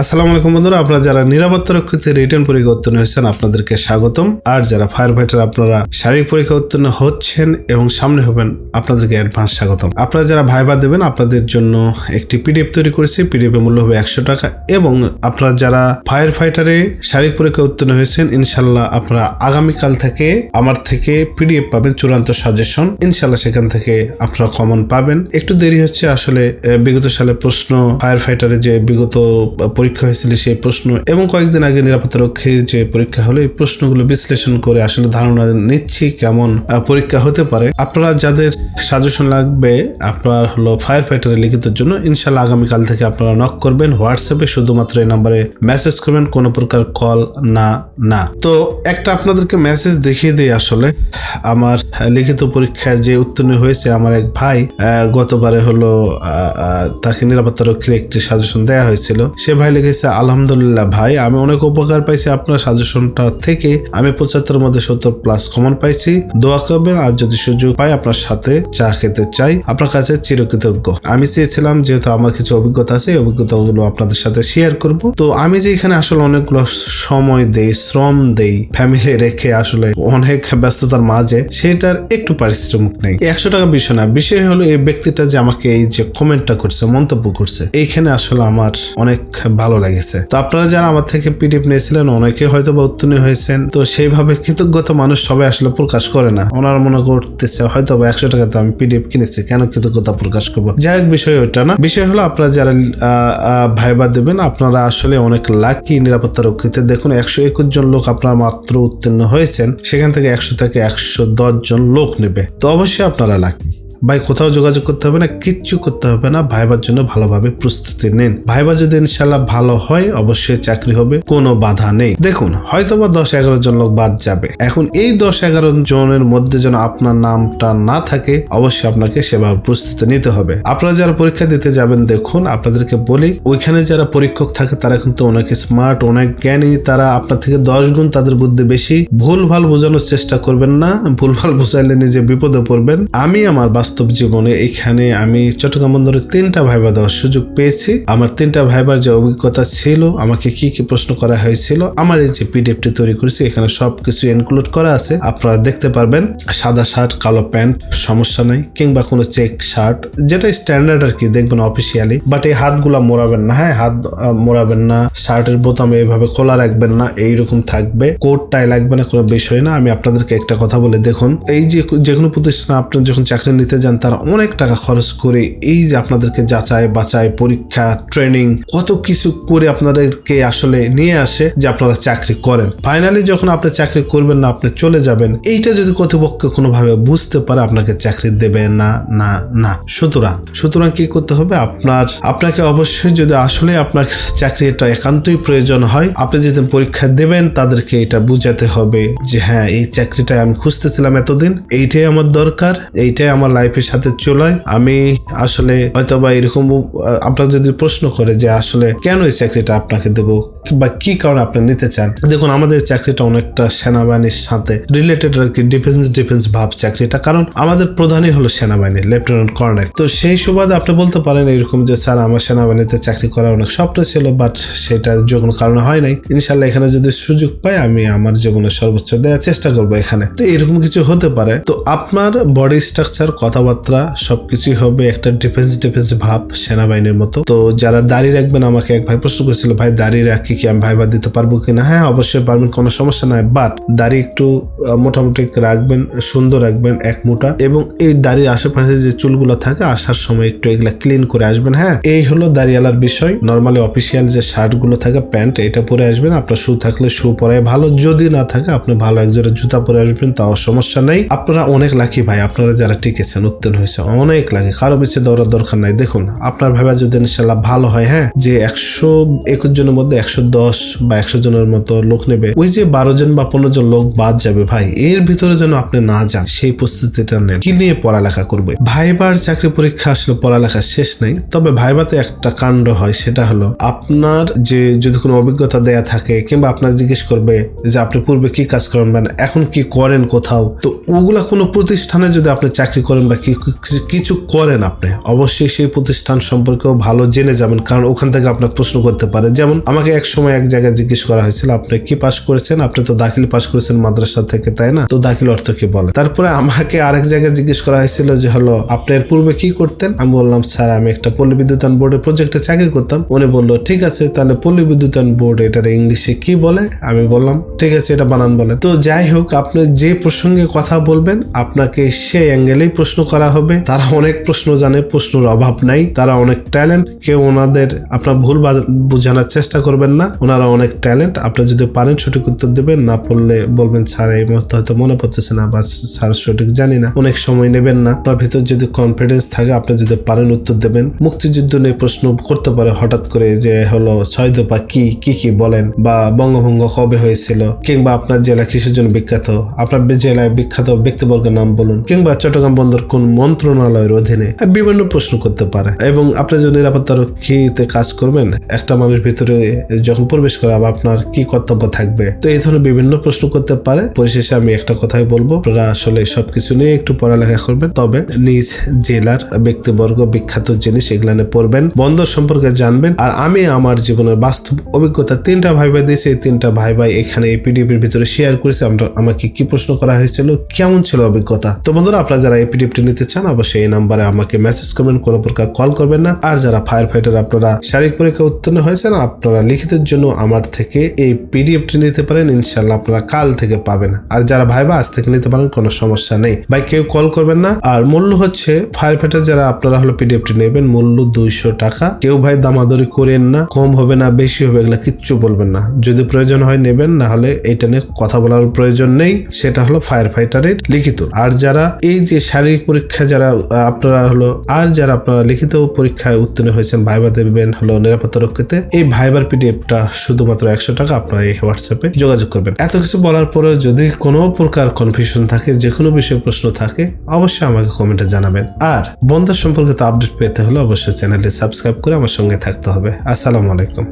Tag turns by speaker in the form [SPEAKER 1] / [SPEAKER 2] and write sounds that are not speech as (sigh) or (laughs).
[SPEAKER 1] আসসালামু আলাইকুম বন্ধুরা, আপনারা যারা নিরাপত্তা রক্ষিত রিটার্ন পরীক্ষা উত্তীর্ণ হয়েছেন, আপনাদেরকে স্বাগতম। আর যারা ফায়ার ফাইটার আপনারা শারীরিক পরীক্ষা উত্তীর্ণ হচ্ছেন এবং সামনে হবেন, আপনাদেরকে অ্যাডভান্স স্বাগতম। আপনারা যারা ভাইবা দেবেন, আপনাদের জন্য একটি পিডিএফ তৈরি করেছি। পিডিএফ এর মূল্য হবে একশো টাকা এবং আপনারা যারা ফায়ার ফাইটারে শারীরিক পরীক্ষা উত্তীর্ণ হয়েছেন ইনশাল্লাহ আপনারা আগামীকাল থেকে আমার থেকে পিডিএফ পাবেন চূড়ান্ত সাজেশন ইনশাল্লাহ সেখান থেকে আপনারা কমন পাবেন। একটু দেরি হচ্ছে, আসলে বিগত সালে প্রশ্ন ফায়ার ফাইটারে যে বিগত পরীক্ষা হয়েছিল সেই প্রশ্ন এবং কয়েকদিন আগে নিরাপত্তা রক্ষীর যে পরীক্ষা হলো, এই প্রশ্নগুলো বিশ্লেষণ করে আসলে ধারণা নিচ্ছি কেমন পরীক্ষা হতে পারে। আপনারা যাদের সাজেশন লাগবে, আপনার হলো ফায়ার ফাইটারের লিখিত জন্য ইনশাল্লাহ আগামীকাল থেকে আপনারা নক করবেন হোয়াটসঅ্যাপে শুধুমাত্র এই নাম্বারে মেসেজ করবেন, কোনো প্রকার কল না না। তো একটা আপনাদেরকে মেসেজ দেখিয়ে দিই আসলে। আমার লিখিত পরীক্ষায় যে উত্তীর্ণ হয়েছে আমার এক ভাই গতবারে হলো তাকে নিরাপত্তা রক্ষীর একটি সাজেশন দেওয়া হয়েছিল। সে ভাই লিখেছে আলহামদুলিল্লাহ ভাই। আমি অনেক উপকার পাইছি আপনার সাজেশনটা থেকে। আমি পঁচাত্তর মধ্যে সত্তর প্লাস কমন পাইছি। দোয়া করবেন, আর যদি সুযোগ পাই আপনার সাথে চা খেতে চাই, আপনার কাছে চিরকৃতজ্ঞ। আমি চেয়েছিলাম, যেহেতু আমার কিছু অভিজ্ঞতা আছে, এই অভিজ্ঞতাগুলো আপনাদের সাথে শেয়ার করব। তো আমি যে এখানে আসলে অনেকগুলো সময় দেই, শ্রম দেই ফ্যামিলি (laughs) রেখে আসলে অনেক ব্যস্ততার মাঝে, সেটার একটু পারিশ্রমিক নেই। একশো টাকা বিষয় না, বিষয় হলো এই ব্যক্তিটা যে আমাকে এই যে কমেন্টটা করছে, মন্তব্য করছে, এইখানে আসলে আমার অনেক ভালো লেগেছে। তো আপনারা যারা আমার থেকে পিডিএফ নিয়েছিলেন, অনেকে হয়তো বা উত্তীর্ণ হয়েছেন। তো সেইভাবে কৃতজ্ঞতা মানুষ সবাই আসলে প্রকাশ করে না। ওনারা মনে করতেছে হয়তো বা একশো টাকাতে আমি পিডিএফ কিনেছি, কেন কৃতজ্ঞতা প্রকাশ করব? যাই হোক, বিষয় ওইটা না। বিষয় হলো, আপনারা যারা ভাইবা দেবেন, আপনারা আসলে অনেক লাকি নিরাপত্তা রক্ষিতে। দেখুন, একশো একুশ জন লোক আপনারা মাত্র উত্তীর্ণ হয়েছেন। সেখান থেকে একশো থেকে একশো দশ জন লোক নেবে। তো অবশ্যই আপনারা লাকি ভাই, কোথাও যোগাযোগ করতে হবে না, কিচ্ছু করতে হবে না। ভাইবার জন্য ভালোভাবে প্রস্তুতি নিন। ভাইবা যদি ইনশাল্লাহ ভালো হয়, অবশ্যই চাকরি হবে, কোনো বাধা নেই। দেখুন হয়তো বা দশ এগারো জন লোক বাদ যাবে। এখন এই দশ এগারো জনের মধ্যে যেন আপনার নামটা না থাকে, অবশ্যই আপনাকে সেভাবে প্রস্তুতি নিতে হবে। আপনারা যারা পরীক্ষা দিতে যাবেন, দেখুন, আপনাদেরকে বলি, ওইখানে যারা পরীক্ষক থাকে, তারা কিন্তু অনেক স্মার্ট অনেক জ্ঞানী, তারা আপনার থেকে দশ গুণ তাদের বুদ্ধি বেশি। ভুল ভালো বোঝানোর চেষ্টা করবেন না ভুল ভালো বোঝাইলে নিজে বিপদে পড়বেন। আমি আমার বাস্তব জীবনে এখানে আমি চট্টগ্রাম বন্দরে তিনটা ভাইবা দেওয়ার সুযোগ পেয়েছি। আমার তিনটা ভাইবার যে অভিজ্ঞতা ছিল, আমাকে কি কি প্রশ্ন করা হয়েছিল, আমার এই যে পিডিএফটি তৈরি করেছি, এখানে সবকিছু ইনক্লুড করা আছে। আপনারা দেখতে পারবেন, সাদা শার্ট, কালো প্যান্ট, সমস্যা নাই, কিংবা কোনো চেক শার্ট যেটা স্ট্যান্ডার্ড আর কি, দেখবেন অফিসিয়ালি বাট এই হাতগুলা মোড়াবেন না হ্যাঁ হাত মোড়াবেন না, শার্টের বোতাম এভাবে খোলা রাখবেন না, এইরকম থাকবে। কোট টাই লাগবে না, কোনো বিষয় না। আমি আপনাদেরকে একটা কথা বলে, দেখুন, এই যে যে কোনো প্রতিষ্ঠানে আপনি যখন চাকরি নিতে যান, তারা অনেক টাকা খরচ করে এই যে আপনাদেরকে যাচাই বাছাই, পরীক্ষা ট্রেনিং কত কিছু করে আপনাদেরকে আসলে নিয়ে আসে যে আপনারা চাকরি করেন। ফাইনালি যখন আপনি চাকরি করবেন না, আপনি চলে যাবেন, এইটা যদি কর্তৃপক্ষ কোনোভাবে বুঝতে পারে, আপনাকে চাকরি দেবে না না না। সুতরাং সুতরাং কি করতে হবে? আপনার, আপনাকে অবশ্যই যদি আসলে আপনার চাকরি এটা একান্তই প্রয়োজন হয়, আপনি যেদিন পরীক্ষা দেবেন, তাদেরকে এটা বুঝাতে হবে যে হ্যাঁ এই চাকরিটা আমি খুঁজতেছিলাম এতদিন, এইটাই আমার দরকার, এইটাই আমার লাইফের সাথে চলায়, আমি আসলে হয়তো বা এরকম আপনার যদি প্রশ্ন করে যে আসলে কেন এই চাকরিটা আপনাকে দেব, বা কি কারণে আপনি নিতে চান, দেখুন, আমাদের চাকরিটা অনেকটা সেনাবাহিনীর সাথে রিলেটেড আর কি ডিফেন্স ডিফেন্স ভাব চাকরিটা, কারণ আমাদের প্রধানই হলো সেনাবাহিনী লেফটেন্যান্ট কর্নেল তো সেই সুবাদে আপনি বলতে পারেন এরকম যে, স্যার, আমার সেনাবাহিনীতে চাকরি করার অনেক স্বপ্ন ছিল বাট সেটা যে কোনো কারণে হয় নাই। ইনশাল্লাহ এখানে যদি সুযোগ পাই, আমি আমার জীবনের সর্বোচ্চ দেওয়ার চেষ্টা করব এখানে। তো এরকম কিছু হতে পারে। তো আপনার বডি স্ট্রাকচার কথাবার্তা সবকিছুই হবে একটা ডিফেন্স ডিফেন্স ভাব সেনাবাহিনীর মতো। তো যারা দাঁড়িয়ে রাখবেন আমাকে এক ভাই প্রশ্ন করেছিল, ভাই, দাঁড়িয়ে রাখি কি আমি ভাইবা দিতে পারব কিনা? হ্যাঁ অবশ্যই পারবেন, কোনো সমস্যা নাই বাট দাড়ি একটু মোটামুটি রাখবেন, সুন্দর রাখবেন এক মোটা এবং এই দাড়ির আশেপাশে যে চুলগুলো থাকে, আসার সময় একটু এগুলা ক্লিন করে আসবেন হ্যাঁ? এই হলো দাড়িওয়ালার বিষয়। নর্মালি অফিসিয়াল যে শার্টগুলো থাকে, প্যান্ট, এটা পরে আসবেন। আপনার শু থাকলে শু পরাই ভালো, যদি না থাকে, আপনি ভালো একজোড়া জুতা পরে আসবেন, তাও সমস্যা নেই। আপনারা অনেক লাকি ভাই, আপনারা যারা টিকেছেন। উত্তীর্ণ হয়েছে। অনেক লাগে, কারও পিছিয়ে দৌড়ার দরকার নাই। দেখুন, আপনার ভাইবা যদি ইনশাল্লাহ ভালো হয় হ্যাঁ যে একশো একুশ জনের মধ্যে একশো দশ বা একশো জনের মতো লোক নেবে, ওই যে বারো জন বা পনেরো জন লোক বাদ যাবে ভাই, এর ভিতরে যেন আপনি না যান, সেই প্রস্তুতিটা নেন। কি নিয়ে পড়ালেখা করবে? ভাইবার চাকরি পরীক্ষা আসলে পড়ালেখা শেষ নেই, তবে ভাইবাতে একটা কাণ্ড হয়, সেটা হলো আপনার যে যদি কোনো অভিজ্ঞতা দেয়া থাকে, কিংবা আপনার জিজ্ঞেস করবে যে আপনি পূর্বে কি কাজ করেন এখন কি করেন কোথাও, তো ওগুলা কোনো প্রতিষ্ঠানে যদি আপনি চাকরি করেন কি- কিছু করেন আপনি? অবশ্যই সেই প্রতিষ্ঠান সম্পর্কেও ভালো জেনে যাবেন, কারণ ওখান থেকে আপনাকে প্রশ্ন করতে পারে। যেমন আমাকে এক সময় এক জায়গায় জিজ্ঞেস করা হয়েছিল, আপনি কি পাশ করেছেন? আপনি তো দাখিল পাশ করেছেন মাদ্রাসা থেকে, তাই না? তো দাখিল অর্থ কি বলে? তারপরে আমাকে আরেক জায়গায় জিজ্ঞেস করা হয়েছিল যে, হলো, আপনি এর পূর্বে কি করতেন? আমি বললাম, স্যার, আমি একটা পল্লী বিদ্যুতায়ন বোর্ডের প্রজেক্টে চাকরি করতাম। উনি বলল, ঠিক আছে, তাহলে পল্লী বিদ্যুতায়ন বোর্ড এটার ইংলিশে কি বলে? আমি বললাম, ঠিক আছে, এটা বানান বলে তো যাই হোক, আপনি যে প্রসঙ্গে কথা বলবেন, আপনাকে সেই অ্যাঙ্গেলেই প্রশ্ন করা হবে। তারা অনেক প্রশ্ন জানে, প্রশ্নের অভাব নাই। তারা অনেক ট্যালেন্ট। কেউ ওনাদের আপনার ভুল বোঝানোর চেষ্টা করবেন না। ওনারা অনেক ট্যালেন্ট। আপনি যদি পারেন, সঠিক উত্তর দেবেন। না পড়লে বলবেন, স্যার, এই মুহূর্তে হয়তো মনে পড়তেছে না বা স্যার সঠিক জানি না। অনেক সময় নেবেন না। আপনার ভিতর যদি কনফিডেন্স থাকে, আপনি যদি পারেন উত্তর দেবেন। মুক্তিযুদ্ধ নিয়ে প্রশ্ন করতে পারে হঠাৎ করে যে, হলো ছয় দফা কি? কি কি বলেন? বা বঙ্গভঙ্গ কবে হয়েছিল? কিংবা আপনার জেলা কিসের জন্য বিখ্যাত? আপনার জেলায় বিখ্যাত ব্যক্তিবর্গের নাম বলুন। কিংবা চট্টগ্রাম বন্দর কোন মন্ত্রণালয়ের অধীনে বিভিন্ন প্রশ্ন করতে পারে। এবং আপনি যদি নিরাপত্তা রক্ষীতে কাজ করবেন, একটা মানুষ ভিতরে যখন প্রবেশ করে আপনার কি কর্তব্য থাকবে? তো এই ধরনের বিভিন্ন প্রশ্ন করতে পারে। পরিশেষে আমি একটা কথাই বলব, আপনারা আসলে সবকিছু নিয়ে একটু পড়ালেখা করবেন। তবে নিজ জেলার ব্যক্তিবর্গ, বিখ্যাত জিনিস এগুলা পড়বেন, বন্দর সম্পর্কে জানবেন। আর আমি আমার জীবনের বাস্তব অভিজ্ঞতা তিনটা ভাই ভাই দিয়েছি। এই তিনটা ভাই ভাই এখানে এই পিডিএফের ভিতরে শেয়ার করেছে। আমরা, আমাকে কি প্রশ্ন করা হয়েছিল? কেমন ছিল অভিজ্ঞতা? তো বন্ধুরা, আপনারা যারা এই পিডিএফটি নিতে চান, অবশ্যই এই নাম্বারে আমাকে মেসেজ করবেন, কোনো প্রকার কল করবেন না। আর যারা ফায়ার ফাইটার আপনারা শারীরিক পরীক্ষা উত্তীর্ণ হয়েছেন, আপনারা লিখিতের জন্য আমার থেকে এই পিডিএফটি নিতে পারেন। ইনশাল্লাহ আপনারা কাল থেকে পাবেন। আর যারা ভাই বা আজ থেকে নিতে পারেন, কোনো সমস্যা নেই। ভাই, কেউ কল করবেন না। আর মূল্য হচ্ছে ফায়ার ফাইটার যারা আপনারা হলো পিডিএফটি নেবেন, মূল্য দুইশো টাকা। কেউ ভাই দামাদরি করেন না, কম হবে না, বেশি হবে এগুলা কিচ্ছু বলবেন না। যদি প্রয়োজন হয় নেবেন, না হলে এইটা নিয়ে কথা বলার প্রয়োজন নেই। সেটা হলো ফায়ার ফাইটারের লিখিত। আর যারা এই যে শারীরিক পরীক্ষা যারা আপনারা হলো, আর যারা আপনারা লিখিত পরীক্ষায় উত্তীর্ণ হয়েছেন, ভাইবা দেবেন হলো নিরাপত্তা রক্ষিতে, এই ভাইবার পিডিএফটা শুধুমাত্র একশো টাকা আপনারা এই হোয়াটসঅ্যাপে যোগাযোগ করবেন। এত কিছু বলার পরেও যদি কোনো প্রকার কনফিউশন থাকে, যে কোনো বিষয়ে প্রশ্ন থাকে, অবশ্যই আমাকে কমেন্টে জানাবেন। আর বন্ধুর সম্পর্কিত আপডেট পেতে হলে অবশ্যই চ্যানেলটি সাবস্ক্রাইব করে আমার সঙ্গে থাকতে হবে। আসসালামু আলাইকুম।